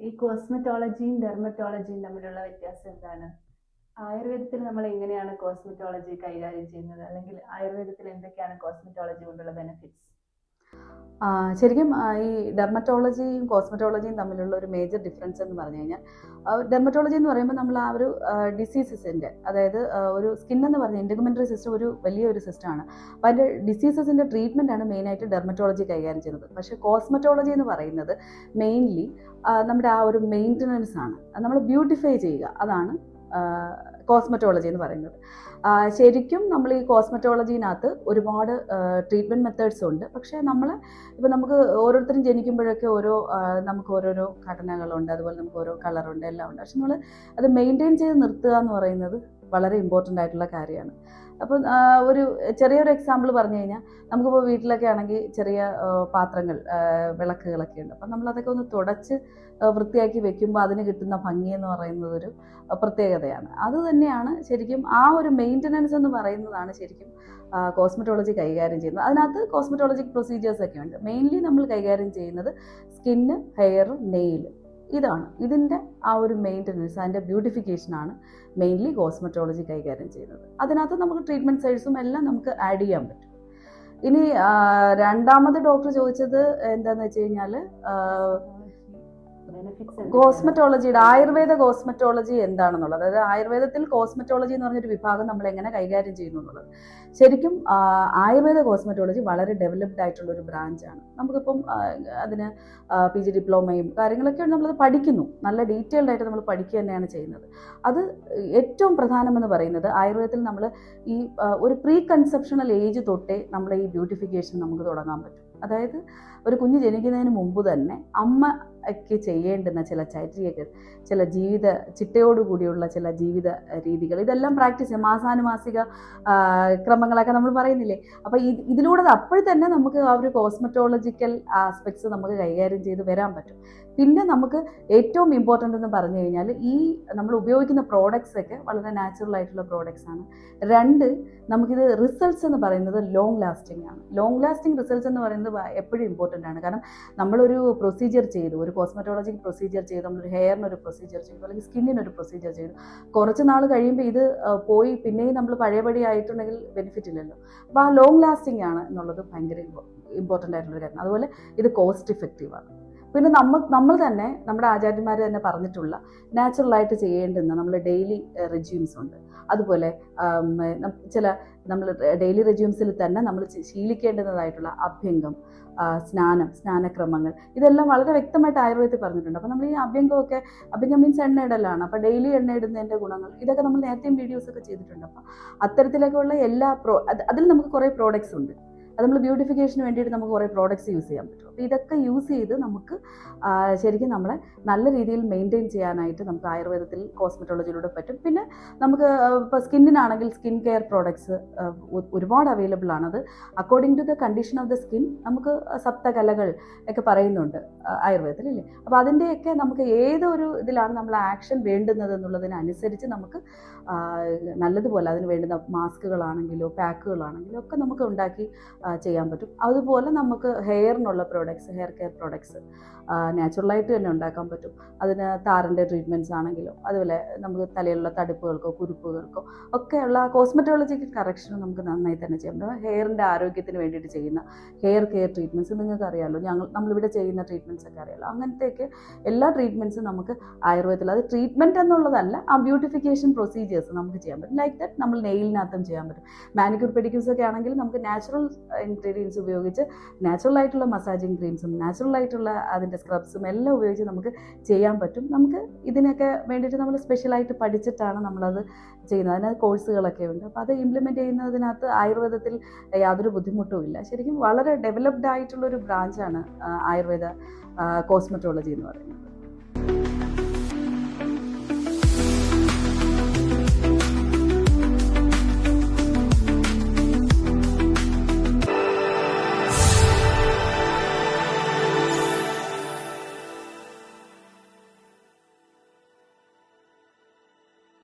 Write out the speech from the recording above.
ഈ കോസ്മെറ്റോളജിയും ഡെർമറ്റോളജിയും തമ്മിലുള്ള വ്യത്യാസം എന്താണ്? ആയുർവേദത്തിൽ നമ്മൾ എങ്ങനെയാണ് കോസ്മെറ്റോളജി കൈകാര്യം ചെയ്യുന്നത്? അല്ലെങ്കിൽ ആയുർവേദത്തിൽ എന്തൊക്കെയാണ് കോസ്മെറ്റോളജി കൊണ്ടുള്ള ബെനിഫിറ്റ്സ് ശരിക്കും ഈ ഡെർമറ്റോളജിയും കോസ്മെറ്റോളജിയും തമ്മിലുള്ള ഒരു മേജർ ഡിഫറൻസ് എന്ന് പറഞ്ഞു കഴിഞ്ഞാൽ ഡെർമറ്റോളജി എന്ന് പറയുമ്പോൾ നമ്മൾ ആ ഒരു ഡിസീസസിന്റെ അതായത് ഒരു സ്കിൻ എന്ന് പറഞ്ഞ ഇൻഡഗമെന്ററി സിസ്റ്റം ഒരു വലിയൊരു സിസ്റ്റമാണ് അപ്പോൾ അതിന്റെ ഡിസീസസിന്റെ ട്രീറ്റ്മെന്റ് ആണ് മെയിനായിട്ട് ഡെർമറ്റോളജി കൈകാര്യം ചെയ്യുന്നത്. പക്ഷേ കോസ്മെറ്റോളജി എന്ന് പറയുന്നത് മെയിൻലി നമ്മുടെ ആ ഒരു മെയിന്റനൻസ് ആണ്. നമ്മൾ ബ്യൂട്ടിഫൈ ചെയ്യുക. അതാണ് കോസ്മെറ്റോളജി എന്ന് പറയുന്നത്. ശരിക്കും നമ്മൾ ഈ കോസ്മറ്റോളജിനകത്ത് ഒരുപാട് ട്രീറ്റ്മെന്റ് മെത്തേഡ്സ് ഉണ്ട്. പക്ഷേ നമ്മൾ ഇപ്പോൾ നമുക്ക് ഓരോരുത്തരും ജനിക്കുമ്പോഴൊക്കെ ഓരോ നമുക്ക് ഓരോരോ ഘടനകളുണ്ട്. അതുപോലെ നമുക്ക് ഓരോ കളറുണ്ട് എല്ലാം ഉണ്ട്. പക്ഷെ നമ്മൾ അത് മെയിന്റെയിൻ ചെയ്ത് നിർത്തുക എന്ന് പറയുന്നത് വളരെ ഇമ്പോർട്ടന്റ് ആയിട്ടുള്ള കാര്യമാണ്. അപ്പം ഒരു ചെറിയൊരു എക്സാമ്പിൾ പറഞ്ഞു കഴിഞ്ഞാൽ നമുക്കിപ്പോൾ വീട്ടിലൊക്കെ ആണെങ്കിൽ ചെറിയ പാത്രങ്ങൾ വിളക്കുകളൊക്കെ ഉണ്ട്. അപ്പം നമ്മളതൊക്കെ ഒന്ന് തുടച്ച് വൃത്തിയാക്കി വെക്കുമ്പോൾ അതിന് കിട്ടുന്ന ഭംഗി എന്ന് പറയുന്നത് ഒരു പ്രത്യേകതയാണ്. അത് തന്നെയാണ് ശരിക്കും ആ ഒരു മെയിന്റനൻസ് എന്ന് പറയുന്നതാണ് ശരിക്കും കോസ്മെറ്റോളജി കൈകാര്യം ചെയ്യുന്നത്. അതിനകത്ത് കോസ്മെറ്റോളജിക് പ്രൊസീജിയേഴ്സ് ഒക്കെ ഉണ്ട്. മെയിൻലി നമ്മൾ കൈകാര്യം ചെയ്യുന്നത് സ്കിന്ന് ഹെയർ നെയിൽ ഇതാണ്. ഇതിന്റെ ആ ഒരു മെയിന്റനൻസ് അതിന്റെ ബ്യൂട്ടിഫിക്കേഷനാണ് മെയിൻലി കോസ്മെറ്റോളജി കൈകാര്യം ചെയ്യുന്നത്. അതിനകത്ത് നമുക്ക് ട്രീറ്റ്മെന്റ് സൈഡ്സും എല്ലാം നമുക്ക് ആഡ് ചെയ്യാൻ പറ്റും. ഇനി രണ്ടാമത് ഡോക്ടർ ചോദിച്ചത് എന്താണെന്ന് വെച്ച് കഴിഞ്ഞാൽ കോസ്മെറ്റോളജിയുടെ ആയുർവേദ കോസ്മറ്റോളജി എന്താണെന്നുള്ളത്? അതായത് ആയുർവേദത്തിൽ കോസ്മറ്റോളജി എന്ന് പറഞ്ഞൊരു വിഭാഗം നമ്മൾ എങ്ങനെ കൈകാര്യം ചെയ്യുന്നു എന്നുള്ളത് ശരിക്കും ആയുർവേദ കോസ്മറ്റോളജി വളരെ ഡെവലപ്ഡ് ആയിട്ടുള്ള ഒരു ബ്രാഞ്ചാണ്. നമുക്കിപ്പം അതിന് പി ജി ഡിപ്ലോമയും കാര്യങ്ങളൊക്കെ നമ്മളത് പഠിക്കുന്നു. നല്ല ഡീറ്റെയിൽഡ് ആയിട്ട് നമ്മൾ പഠിക്കുക തന്നെയാണ് ചെയ്യുന്നത്. അത് ഏറ്റവും പ്രധാനമെന്ന് പറയുന്നത് ആയുർവേദത്തിൽ നമ്മൾ ഈ ഒരു പ്രീ കൺസെപ്ഷണൽ ഏജ് തൊട്ടേ നമ്മൾ ഈ ബ്യൂട്ടിഫിക്കേഷൻ നമുക്ക് തുടങ്ങാൻ പറ്റും. അതായത് ഒരു കുഞ്ഞ് ജനിക്കുന്നതിന് മുമ്പ് തന്നെ അമ്മയ്ക്ക് ചെയ്യേണ്ടുന്ന ചില ചര്യകൾ ചില ജീവിത ചിട്ടയോടുകൂടിയുള്ള ചില ജീവിത രീതികൾ. ഇതെല്ലാം പ്രാക്ടീസ് ചെയ്യാം. മാസാനുമാസിക ക്രമങ്ങളൊക്കെ നമ്മൾ പറയുന്നില്ലേ? അപ്പോൾ ഇത് ഇതിലൂടെ അപ്പോൾ തന്നെ നമുക്ക് ആ ഒരു കോസ്മെറ്റോളജിക്കൽ ആസ്പെക്ട്സ് നമുക്ക് കൈകാര്യം ചെയ്ത് വരാൻ പറ്റും. പിന്നെ നമുക്ക് ഏറ്റവും ഇമ്പോർട്ടന്റ് എന്ന് പറഞ്ഞു കഴിഞ്ഞാൽ ഈ നമ്മൾ ഉപയോഗിക്കുന്ന പ്രോഡക്ട്സ് ഒക്കെ വളരെ നാച്ചുറൽ ആയിട്ടുള്ള പ്രോഡക്ട്സ് ആണ്. രണ്ട് നമുക്കിത് റിസൾട്ട്സ് എന്ന് പറയുന്നത് ലോങ് ലാസ്റ്റിംഗ് ആണ്. ലോങ് ലാസ്റ്റിംഗ് റിസൾട്ട്സ് എന്ന് പറയുന്നത് എപ്പോഴും ഇമ്പോർട്ടന്റ് ആണ്. കാരണം നമ്മളൊരു പ്രൊസീജിയർ ചെയ്തു. ഒരു കോസ്മെറ്റോളജിക്ക് പ്രൊസീജിയർ ചെയ്തു. നമ്മളൊരു ഹെയറിനൊരു പ്രൊസീജിയർ ചെയ്തു. അല്ലെങ്കിൽ സ്കിന്നിനൊരു പ്രൊസീജിയർ ചെയ്തു. കുറച്ച് നാൾ കഴിയുമ്പോൾ ഇത് പോയി പിന്നെയും നമ്മൾ പഴയപടി ആയിട്ടുണ്ടെങ്കിൽ ബെനിഫിറ്റ് ഇല്ലല്ലോ. അപ്പോൾ ആ ലോങ് ലാസ്റ്റിംഗ് ആണ് എന്നുള്ളത് ഭയങ്കര ഇമ്പോർട്ടന്റ് ആയിട്ടുള്ളൊരു കാര്യം. അതുപോലെ ഇത് കോസ്റ്റ് ഇഫക്റ്റീവ് ആണ്. പിന്നെ നമ്മൾ നമ്മൾ തന്നെ നമ്മുടെ ആചാര്യന്മാർ തന്നെ പറഞ്ഞിട്ടുള്ള നാച്ചുറലായിട്ട് ചെയ്യേണ്ടുന്ന നമ്മൾ ഡെയിലി റെജ്യൂംസ് ഉണ്ട്. അതുപോലെ ചില നമ്മൾ ഡെയിലി റെജ്യൂംസിൽ തന്നെ നമ്മൾ ശീലിക്കേണ്ടുന്നതായിട്ടുള്ള അഭ്യംഗം സ്നാനം സ്നാനക്രമങ്ങൾ ഇതെല്ലാം വളരെ വ്യക്തമായിട്ട് ആയുർവേദത്തിൽ പറഞ്ഞിട്ടുണ്ട്. അപ്പോൾ നമ്മൾ ഈ അഭ്യംഗമൊക്കെ അഭ്യംഗം മീൻസ് എണ്ണ ഇടലാണ് അപ്പോൾ ഡെയിലി എണ്ണ ഇടുന്നതിന്റെ ഗുണങ്ങൾ ഇതൊക്കെ നമ്മൾ നേരത്തെയും വീഡിയോസൊക്കെ ചെയ്തിട്ടുണ്ട്. അപ്പോൾ അത്തരത്തിലൊക്കെയുള്ള എല്ലാ പ്രോ അതിൽ നമുക്ക് കുറേ പ്രോഡക്റ്റ്സ് ഉണ്ട്. അത് നമ്മൾ ബ്യൂട്ടിഫിക്കേഷന് വേണ്ടിയിട്ട് നമുക്ക് കുറേ പ്രോഡക്റ്റ്സ് യൂസ് ചെയ്യാൻ പറ്റും. അപ്പോൾ ഇതൊക്കെ യൂസ് ചെയ്ത് നമുക്ക് ശരിക്കും നമ്മളെ നല്ല രീതിയിൽ മെയിന്റെയിൻ ചെയ്യാനായിട്ട് നമുക്ക് ആയുർവേദത്തിൽ കോസ്മെറ്റോളജിയിലൂടെ പറ്റും. പിന്നെ നമുക്ക് ഇപ്പോൾ സ്കിന്നിനാണെങ്കിൽ സ്കിൻ കെയർ പ്രോഡക്ട്സ് ഒരുപാട് അവൈലബിൾ ആണത് according to the condition of the skin നമുക്ക് സപ്തകലകൾ ഒക്കെ പറയുന്നുണ്ട് ആയുർവേദത്തിൽ അല്ലേ അപ്പോൾ അതിന്റെയൊക്കെ നമുക്ക് ഏതൊരു ഇതിലാണ് നമ്മൾ ആക്ഷൻ വേണ്ടുന്നത് എന്നുള്ളതിനനുസരിച്ച് നമുക്ക് നല്ലതുപോലെ അതിന് വേണ്ടുന്ന മാസ്കുകളാണെങ്കിലോ പാക്കുകളാണെങ്കിലോ ഒക്കെ നമുക്ക് ഉണ്ടാക്കി ചെയ്യാൻ പറ്റും. അതുപോലെ നമുക്ക് ഹെയറിനുള്ള പ്രോഡക്ട്സ് ഹെയർ കെയർ പ്രോഡക്ട്സ് നാച്ചുറലായിട്ട് തന്നെ ഉണ്ടാക്കാൻ പറ്റും. അതിന് താറിന്റെ ട്രീറ്റ്മെന്റ്സ് ആണെങ്കിലും അതുപോലെ നമുക്ക് തലയിലുള്ള തടുപ്പുകൾക്കോ കുരുപ്പുകൾക്കോ ഒക്കെയുള്ള കോസ്മെറ്റോളജിക്കൽ കറക്ഷനും നമുക്ക് നന്നായി തന്നെ ചെയ്യാൻ പറ്റും. ഹെയറിന്റെ ആരോഗ്യത്തിന് വേണ്ടിയിട്ട് ചെയ്യുന്ന ഹെയർ കെയർ ട്രീറ്റ്മെന്റ്സ് നിങ്ങൾക്ക് അറിയാമല്ലോ ഞങ്ങൾ നമ്മളിവിടെ ചെയ്യുന്ന ട്രീറ്റ്മെന്റ്സ് ഒക്കെ അറിയാമല്ലോ അങ്ങനത്തെയൊക്കെ എല്ലാ ട്രീറ്റ്മെന്റ്സും നമുക്ക് ആയുർവേദത്തിൽ അത് ട്രീറ്റ്മെന്റ് എന്നുള്ളതല്ല ആ ബ്യൂട്ടിഫിക്കേഷൻ പ്രൊസീജിയേഴ്സ് നമുക്ക് ചെയ്യാൻ പറ്റും. ലൈക്ക് ദാറ്റ് നമ്മൾ നെയിലിനകത്തും ചെയ്യാൻ പറ്റും. മാനിക്യൂർ പെഡിക്യൂർസ് ഒക്കെ ആണെങ്കിൽ നമുക്ക് നാച്ചുറൽ ഇൻഗ്രീഡിയൻസ് ഉപയോഗിച്ച് നാച്ചുറൽ ആയിട്ടുള്ള മസാജിങ് ക്രീംസും നാച്ചുറൽ ആയിട്ടുള്ള അതിന്റെ സ്ക്രബ്സും എല്ലാം ഉപയോഗിച്ച് നമുക്ക് ചെയ്യാൻ പറ്റും. നമുക്ക് ഇതിനൊക്കെ വേണ്ടിയിട്ട് നമ്മൾ സ്പെഷ്യലായിട്ട് പഠിച്ചിട്ടാണ് നമ്മളത് ചെയ്യുന്നത്. അതിനകത്ത് കോഴ്സുകളൊക്കെ ഉണ്ട്. അപ്പോൾ അത് ഇംപ്ലിമെന്റ് ചെയ്യുന്നതിനകത്ത് ആയുർവേദത്തിൽ യാതൊരു ബുദ്ധിമുട്ടും ഇല്ല. ശരിക്കും വളരെ ഡെവലപ്ഡ് ആയിട്ടുള്ളൊരു ബ്രാഞ്ചാണ് ആയുർവേദ കോസ്മെറ്റോളജി എന്ന് പറയുന്നത്.